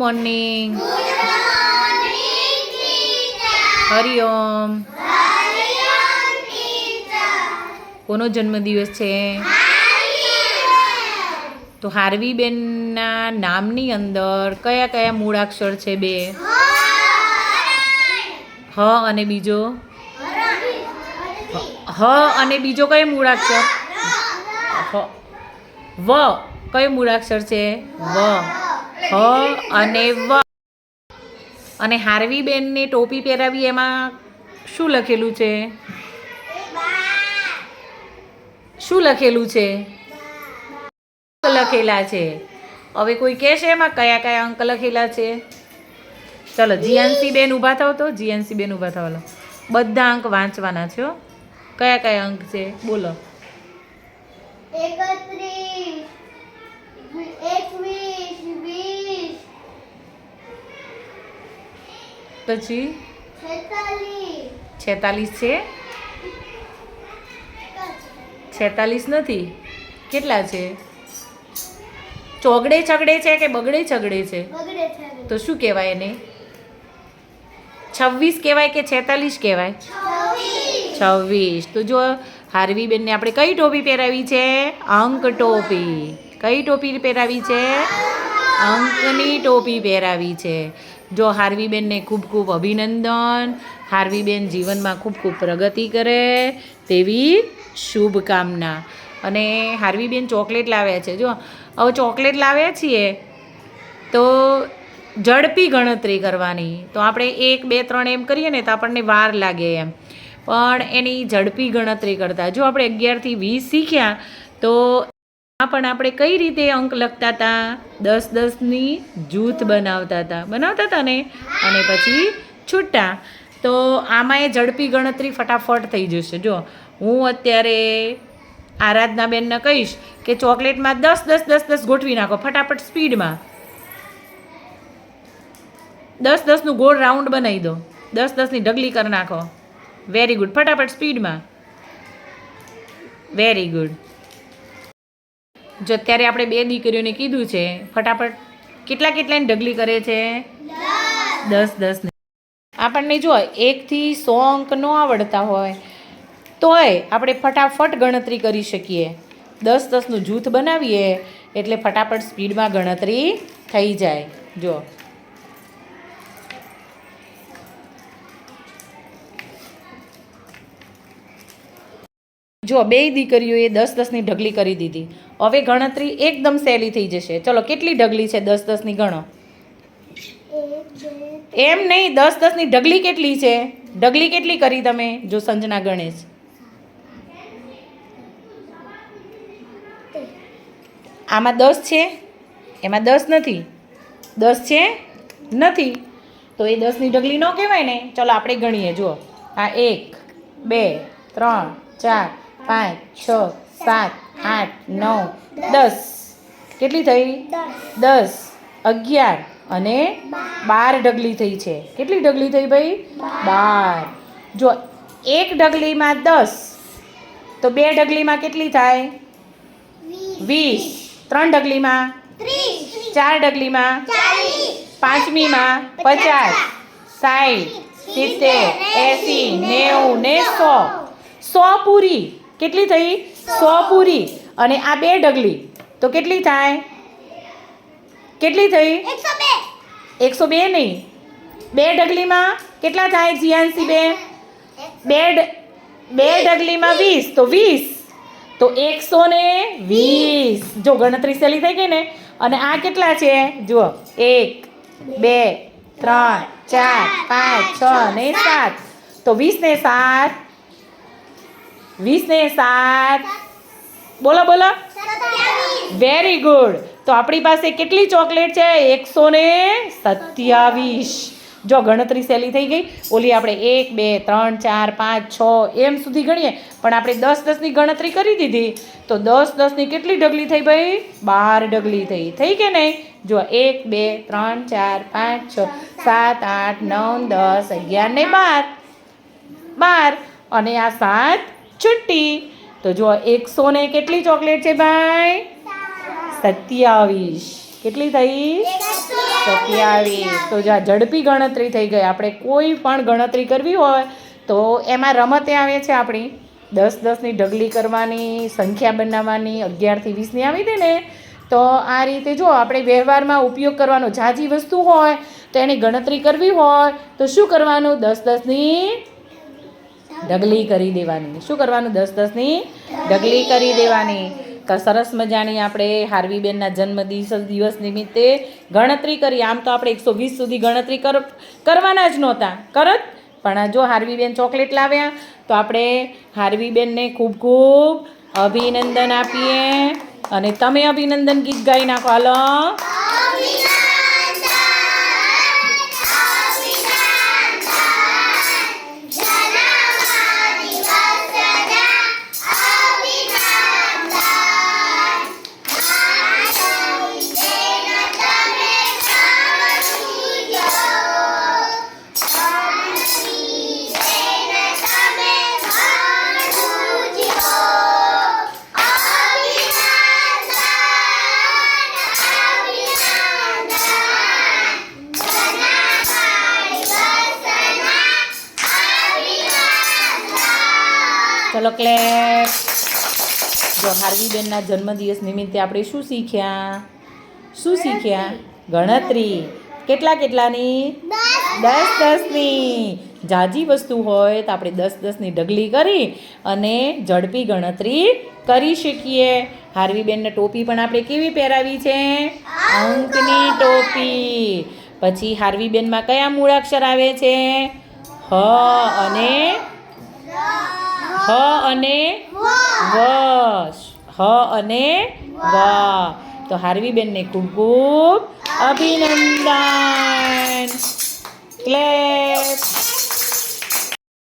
Morning Hariom કોનો જન્મદિવસ છે? તો હાર્વી બેનના નામની અંદર કયા કયા મૂળાક્ષર છે બે? હ અને બીજો? હ અને બીજો કયો મૂળાક્ષર? વ. કયો મૂળાક્ષર છે? વ. હ, અને વ. અને હાર્વીબેનને ટોપી પહેરાવી એમાં શું લખેલું છે? શું લખેલું છે? લખેલા છે. હવે કોઈ કહેશે એમાં કયા કયા અંક લખેલા છે? ચલો જીએનસી બેન ઊભા થાવ તો જીએનસી બેન ઊભા થાવ બધા અંક વાંચવાના છે કયા કયા અંક છે? બોલો. એકત્રીસ. એકવીસ વીસ પછી? છેતાલીસ. છે? છેતાલીસ નથી? કેટલા છે? ચોગડે છગડે છે કે બગડે છગડે છે? તો શું કહેવાય એને? છવ્વીસ કહેવાય કે છેતાલીસ કહેવાય? છવ્વીસ. છવ્વીસ. તો જો હાર્વી બેનને આપણે કઈ ટોપી પહેરાવી છે? અંક ટોપી. કઈ ટોપી પહેરાવી છે? અંકની ટોપી પહેરાવી છે. જો હાર્વીબેનને ખૂબ ખૂબ અભિનંદન. હાર્વીબેન જીવનમાં ખૂબ ખૂબ પ્રગતિ કરે તેવી શુભકામના. અને હાર્વીબેન ચોકલેટ લાવ્યા છે. જો, હવે ચોકલેટ લાવ્યા છીએ તો ઝડપી ગણતરી કરવાની. તો આપણે એક, બે, ત્રણ એમ કરીએ ને તો આપણને વાર લાગે એમ. પણ એની ઝડપી ગણતરી કરતા. જો આપણે અગિયારથી વીસ શીખ્યા, તો પણ આપણે કઈ રીતે અંક લખતા હતા દસ દસની જૂથ બનાવતા હતા બનાવતા હતા ને? અને પછી છૂટા. તો આમાં એ ઝડપી ગણતરી ફટાફટ થઈ જશે. જો, હું અત્યારે આરાધનાબેનને કહીશ કે ચોકલેટમાં દસ દસ દસ દસ ગોઠવી નાખો ફટાફટ સ્પીડમાં. દસ દસનું ગોળ રાઉન્ડ બનાવી દો. દસ દસની ઢગલી કરી નાખો. વેરી ગુડ ફટાફટ સ્પીડમાં. વેરી ગુડ જો અત્યારે આપણે બે દીકરીઓને કીધું છે, ફટાફટ કેટલા કેટલાની ઢગલી કરે છે? દસ દસ આપણને જો એકથી સો અંક ન આવડતા હોય, તોય આપણે ફટાફટ ગણતરી કરી શકીએ. દસ, દસનું જૂથ બનાવીએ, એટલે ફટાફટ સ્પીડમાં ગણતરી થઈ જાય. જો. જો બે દીકરીઓએ દસ દસની ઢગલી કરી દીધી, હવે ગણતરી એકદમ સહેલી થઈ જશે. ચલો, કેટલી ઢગલી છે દસ દસની ગણો? એમ નહીં, દસ દસની ઢગલી કેટલી છે? ઢગલી કેટલી કરી તમે? જો સંજના ગણેશ. આમાં દસ છે? એમાં દસ નથી. દસ છે? નથી. તો એ દસની ઢગલી ન કહેવાય ને? ચલો, આપણે ગણીએ, જુઓ. આ એક, બે, ત્રણ, ચાર પાંચ છ સાત આઠ નવ દસ. કેટલી થઈ? દસ. અગિયાર અને બાર ઢગલી થઈ છે. કેટલી ઢગલી થઈ ભાઈ? બાર. જો એક ઢગલીમાં દસ તો બે ઢગલીમાં કેટલી થાય? વીસ. ત્રણ ઢગલીમાં? ચાર ઢગલીમાં? પાંચમીમાં? પચાસ. સાઠ સિત્તેર. એંસી. નેવું ને સો. સો પૂરી. કેટલી થઈ? સો પૂરી. અને આ બે ઢગલી તો કેટલી થાય? કેટલી થઈ? એકસો બે. નહીં. બે ઢગલીમાં કેટલા થાય જીયાનસી બે? બે બે ઢગલીમાં વીસ. તો વીસ. તો એકસો ને વીસ. જો ગણતરી સહેલી થઈ ગઈ ને? અને આ કેટલા છે? જુઓ. એક બે ત્રણ ચાર પાંચ છ ને સાત. તો વીસ ને સાત. વીસ ને સાત. બોલો બોલો. વેરી ગુડ તો આપણી પાસે કેટલી ચોકલેટ છે? એકસો ને સત્યાવીસ. જો ગણતરી સહેલી થઈ ગઈ, ઓલી આપણે એક, બે, ત્રણ, ચાર, પાંચ, છ, એમ સુધી ગણીએ. પણ આપણે દસ દસની ગણતરી કરી દીધી. તો દસ દસની કેટલી ઢગલી થઈ ભાઈ? બાર ઢગલી થઈ. થઈ કે નહીં? જો એક, બે, ત્રણ, ચાર, પાંચ, છ, સાત, આઠ, નવ, દસ, અગિયાર ને બાર. બાર. અને આ સાત છુટ્ટી. તો જો એકસો ને કેટલી ચોકલેટ છે ભાઈ? સત્યાવીસ. કેટલી થઈ? સત્યાવીસ. તો જો ઝડપી ગણતરી થઈ ગઈ. આપણે કોઈ પણ ગણતરી કરવી હોય, તો એમાં રમતે આવે છે આપણી. દસ દસની ઢગલી કરવાની, સંખ્યા બનાવવાની, અગિયારથી વીસની આવી દે ને. તો આ રીતે જો આપણે વ્યવહારમાં ઉપયોગ કરવાનો ઝાઝી વસ્તુ હોય, તો એની ગણતરી કરવી હોય, તો શું કરવાનું? દસ દસની ઢગલી કરી દેવાની. શું કરવાનું? દસ દસની ઢગલી કરી દેવાની. સરસ મજાની આપણે હાર્વીબેનના જન્મદિવસ દિવસ નિમિત્તે ગણતરી કરી. આમ તો આપણે એકસો વીસ સુધી ગણતરી કર, કરવાના જ નહોતા. કરત? પણ જો હાર્વીબેન ચોકલેટ લાવ્યા, તો આપણે હાર્વીબેનને ખૂબ ખૂબ અભિનંદન આપીએ. અને તમે અભિનંદન ગીત ગાઈ નાખો. હાલો. ચલો ક્લેપ જો હાર્વીબેનના જન્મદિવસ નિમિત્તે આપણે શું શીખ્યા? શું શીખ્યા? ગણતરી. કેટલા કેટલાની? દસ દસની. જાજી વસ્તુ હોય તો આપણે દસ દસની ઢગલી કરી અને ઝડપી ગણતરી કરી શકીએ. હાર્વીબેનને ટોપી પણ આપણે કેવી પહેરાવી છે? અંકની ટોપી. પછી હાર્વીબેનમાં કયા મૂળાક્ષર આવે છે? હ અને હ અને વ હ અને વ. તો હાર્વીબેનને ખૂબ ખૂબ અભિનંદન. ક્લેપ